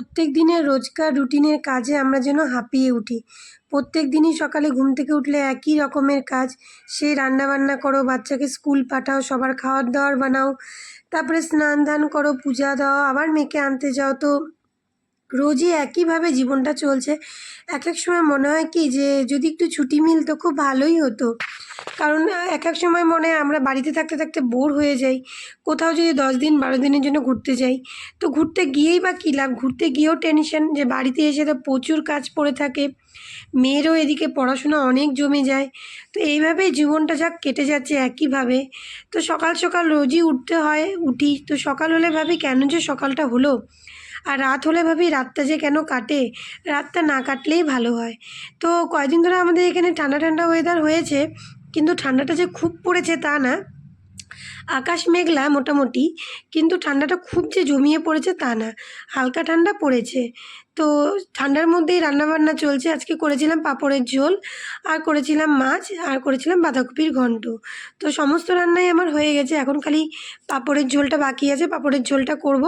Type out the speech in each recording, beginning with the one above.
প্রত্যেক দিনের রোজকার রুটিনের কাজে আমরা যেন হাঁপিয়ে উঠি। প্রত্যেক দিনই সকালে ঘুম থেকে উঠলে একই রকমের কাজ। সে রান্নাবান্না করো, বাচ্চাকে স্কুল পাঠাও, সবার খাওয়ার দাওয়ার বানাও, তারপরে স্নান ধান করো, পূজা দাও, আবার মেয়েকে আনতে যাও। তো রোজই একইভাবে জীবনটা চলছে। এক এক সময় মনে হয় কি যে যদি একটু ছুটি মিলতো খুব ভালোই হতো। কারণ এক এক সময় মনে হয় আমরা বাড়িতে থাকতে থাকতে বোর হয়ে যাই। কোথাও যদি দশ দিন, বারো দিনের জন্য ঘুরতে যাই। তো ঘুরতে গিয়েই বা কী লাভ? ঘুরতে গিয়েও টেনশন যে বাড়িতে এসে তো প্রচুর কাজ পড়ে থাকে। মেয়েরও এদিকে পড়াশোনা অনেক জমে যায়। তো এইভাবেই জীবনটা যাক কেটে যাচ্ছে একইভাবে। তো সকাল সকাল রোজই উঠতে হয়, উঠি। তো সকাল হলে ভাবি, কেন যে সকালটা হলো? আর রাত হলে ভাবি, রাতটা যে কেন কাটে? রাতটা না কাটলেই ভালো হয়। তো কয়দিন ধরে আমাদের এখানে ঠান্ডা ঠান্ডা ওয়েদার হয়েছে। কিন্তু ঠান্ডাটা যে খুব পড়েছে তা না। আকাশ মেঘলা মোটামুটি, কিন্তু ঠান্ডাটা খুব যে জমিয়ে পড়েছে তা না। হালকা ঠান্ডা পড়েছে। তো ঠান্ডার মধ্যেই রান্নাবান্না চলছে। আজকে করেছিলাম পাঁপড়ের ঝোল, আর করেছিলাম মাছ, আর করেছিলাম বাঁধাকপির ঘন্ট। তো সমস্ত রান্নাই আমার হয়ে গেছে। এখন খালি পাঁপড়ের ঝোলটা বাকি আছে। পাঁপড়ের ঝোলটা করব।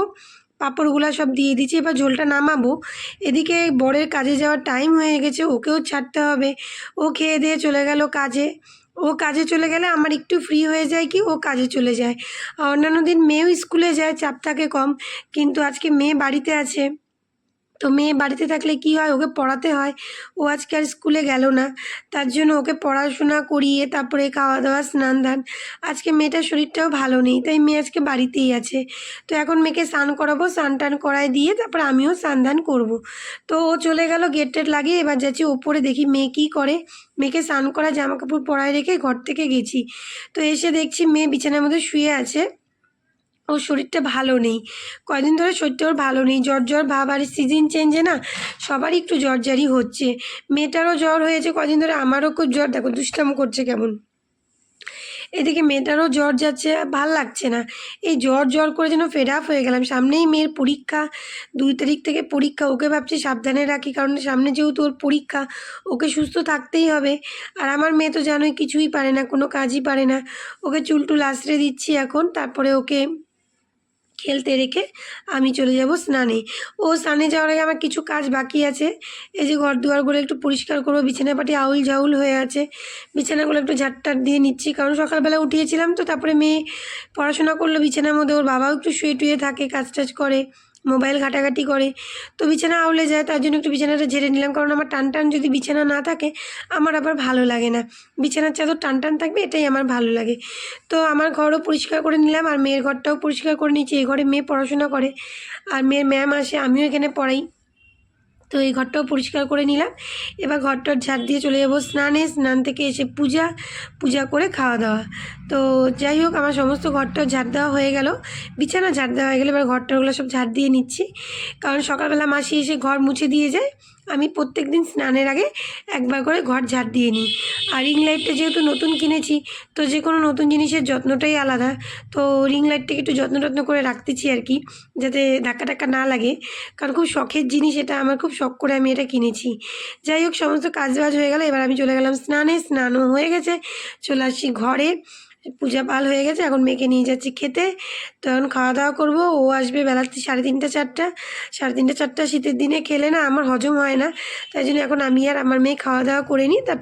পাঁপড়গুলো সব দিয়ে দিচ্ছি। এবার ঝোলটা নামাবো। এদিকে বরের কাজে যাওয়ার টাইম হয়ে গেছে। ওকেও ছাড়তে হবে। ও খেয়ে দিয়ে চলে গেল কাজে। ও কাজে চলে গেলে আমার একটু ফ্রি হয়ে যায় কি ও কাজে চলে যায়। অন্যান্য দিন মেয়েও স্কুলে যায়, চাপ থাকে কম। কিন্তু আজকে মেয়ে বাড়িতে আছে। তো মেয়ে বাড়িতে থাকলে কি হয়? ওকে পড়াতে হয়। ও আজকে আর স্কুলে গেল না। তার জন্য ওকে পড়াশোনা করিয়ে তারপরে খাওয়া দাওয়া স্নান দান আজকে মেয়েটার শরীরটাও ভালো নেই, তাই মেয়ে আজকে বাড়িতেই আছে। তো এখন মেয়েকে স্নান করাবো স্নান টান করায় দিয়ে তারপর আমিও স্নান দান করব। তো ও চলে গেল, গেট টেট লাগিয়ে এবার যাচ্ছি ওপরে দেখি মেয়ে কী করে। মেয়েকে স্নান করা জামা কাপড় পরায় রেখে ঘর থেকে গেছি। তো এসে দেখছি মেয়ে বিছানার মধ্যে শুয়ে আছে। ওর শরীরটা ভালো নেই। কয়দিন ধরে শরীরটা ওর ভালো নেই। জ্বর জ্বর, ভাব আর সিজন চেঞ্জে না সবারই একটু জ্বর, জ্বরই হচ্ছে। মেয়েটারও জ্বর হয়েছে কদিন ধরে, আমারও খুব জ্বর। দেখো, দুষ্টাম করছে কেমন। এদিকে মেয়েটারও জ্বর যাচ্ছে, ভালো লাগছে না। এই জ্বর জ্বর করে যেন ফেড আপ হয়ে গেলাম। সামনেই মেয়ের পরীক্ষা। দুই তারিখ থেকে পরীক্ষা। ওকে ভাবছি সাবধানে রাখি, কারণ সামনে যেহেতু ওর পরীক্ষা, ওকে সুস্থ থাকতেই হবে। আর আমার মেয়ে তো জানোই কিছুই পারে না, কোনো কাজই পারে না। ওকে চুল টুল আশ্রে দিচ্ছি এখন। তারপরে ওকে খেলতে রেখে আমি চলে যাব স্নানে। ও স্নানে যাওয়ার আগে আমার কিছু কাজ বাকি আছে। এই যে ঘর দুয়ারগুলো একটু পরিষ্কার করব। বিছানা পাটি আউল ঝাউল হয়ে আছে। বিছানাগুলো একটু ঝাটটাট দিয়ে নিচ্ছি, কারণ সকালবেলা উঠিয়েছিলাম তো, তারপরে মেয়ে পড়াশোনা করল বিছানার মধ্যে। ওর বাবাও একটু শুয়ে টুয়ে থাকে কাজ টাজ করে। মোবাইল ঘাটাঘাটি করে। তো বিছানা আউলে যায়, তার জন্য একটু বিছানাটা ঝেড়ে নিলাম। কারণ আমার টান টান যদি বিছানা না থাকে, আমার আবার ভালো লাগে না। বিছানার চাদর টান টান থাকবে, এটাই আমার ভালো লাগে। তো আমার ঘরও পরিষ্কার করে নিলাম, আর মেয়ের ঘরটাও পরিষ্কার করে নিয়েছি। এই ঘরে মেয়ে পড়াশোনা করে, আর মেয়ের ম্যাম আসে, আমিও এখানে পড়াই। তো এই ঘরটাও পরিষ্কার করে নিলাম। এবার ঘরটার ঝাড় দিয়ে চলে যাব স্নানে। স্নান থেকে এসে পূজা পূজা করে খাওয়া দাওয়া। তো যাই হোক, আমার সমস্ত ঘরটাও ঝাড় দেওয়া হয়ে গেল। বিছানা ঝাড় দেওয়া হয়ে গেলে। এবার ঘরটাগুলো সব ঝাড় দিয়ে নিচ্ছি। কারণ সকালবেলা মাসি এসে ঘর মুছে দিয়ে যায়। আমি প্রত্যেক দিন স্নানের আগে একবার করে ঘর ঝাড় দিয়ে নিই। আর রিং লাইটটা যেহেতু নতুন কিনেছি, তো যে কোনো নতুন জিনিসের যত্নটাই আলাদা। তো রিং লাইটটাকে একটু যত্ন টত্ন করে রাখতেছি আর কি, যাতে ধাক্কা টাক্কা না লাগে। কারণ খুব শখের জিনিস এটা। আমার খুব শখ করে আমি এটা কিনেছি। যাই হোক, সমস্ত কাজ বাজ হয়ে গেল, এবার আমি চলে গেলাম স্নানে। স্নানও হয়ে গেছে, চলে আসছি ঘরে। পূজা পাল হয়ে গেছে, এখন মেয়েকে নিয়ে যাচ্ছি খেতে। তো এখন খাওয়া দাওয়া করব, ও আসবে বেলা সাড়ে তিনটা, চারটা। সাড়ে তিনটা, চারটা, শীতের দিনে খেলে না, আমার হজম হয় না। তাই জন্য এখন আমি আর আমার মেয়ে খাওয়া দাওয়া করে নিই, তারপর